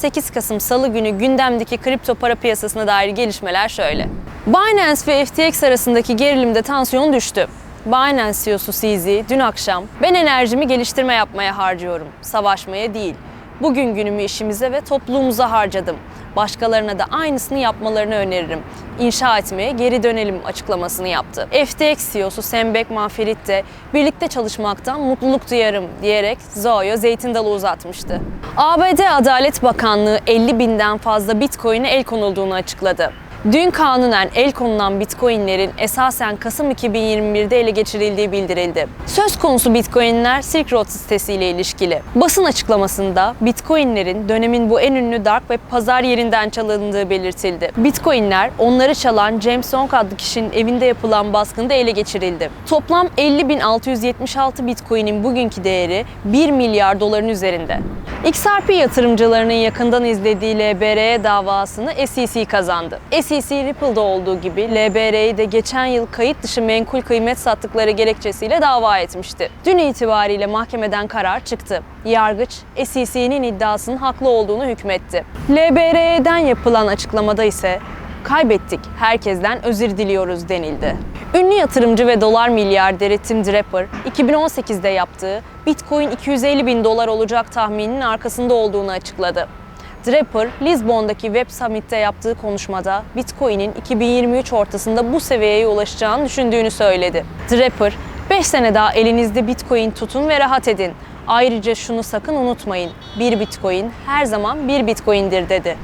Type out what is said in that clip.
8 Kasım Salı günü gündemdeki kripto para piyasasına dair gelişmeler şöyle. Binance ve FTX arasındaki gerilimde tansiyon düştü. Binance CEO'su CZ dün akşam ben enerjimi geliştirme yapmaya harcıyorum, savaşmaya değil. Bugün günümü işimize ve topluluğumuza harcadım. Başkalarına da aynısını yapmalarını öneririm. İnşa etmeye geri dönelim açıklamasını yaptı. FTX CEO'su Sam Bankman-Fried de birlikte çalışmaktan mutluluk duyarım diyerek Zoe'ya zeytin dalı uzatmıştı. ABD Adalet Bakanlığı 50 binden fazla Bitcoin'e el konulduğunu açıkladı. Dün kanunen el konulan bitcoinlerin esasen Kasım 2021'de ele geçirildiği bildirildi. Söz konusu bitcoinler Silk Road sitesiyle ilişkili. Basın açıklamasında bitcoinlerin dönemin bu en ünlü dark web pazar yerinden çalındığı belirtildi. Bitcoinler onları çalan James Song adlı kişinin evinde yapılan baskında ele geçirildi. Toplam 50.676 bitcoinin bugünkü değeri 1 milyar doların üzerinde. XRP yatırımcılarının yakından izlediği LBR'ye davasını SEC kazandı. SEC Ripple'da olduğu gibi LBR'yi de geçen yıl kayıt dışı menkul kıymet sattıkları gerekçesiyle dava etmişti. Dün itibariyle mahkemeden karar çıktı. Yargıç SEC'nin iddiasının haklı olduğunu hükmetti. LBR'den yapılan açıklamada ise kaybettik, herkesten özür diliyoruz denildi. Ünlü yatırımcı ve dolar milyarderi Tim Draper, 2018'de yaptığı Bitcoin 250 bin dolar olacak tahmininin arkasında olduğunu açıkladı. Draper, Lisbon'daki Web Summit'te yaptığı konuşmada Bitcoin'in 2023 ortasında bu seviyeye ulaşacağını düşündüğünü söyledi. Draper, 5 sene daha elinizde Bitcoin tutun ve rahat edin. Ayrıca şunu sakın unutmayın, bir Bitcoin her zaman bir Bitcoin'dir dedi.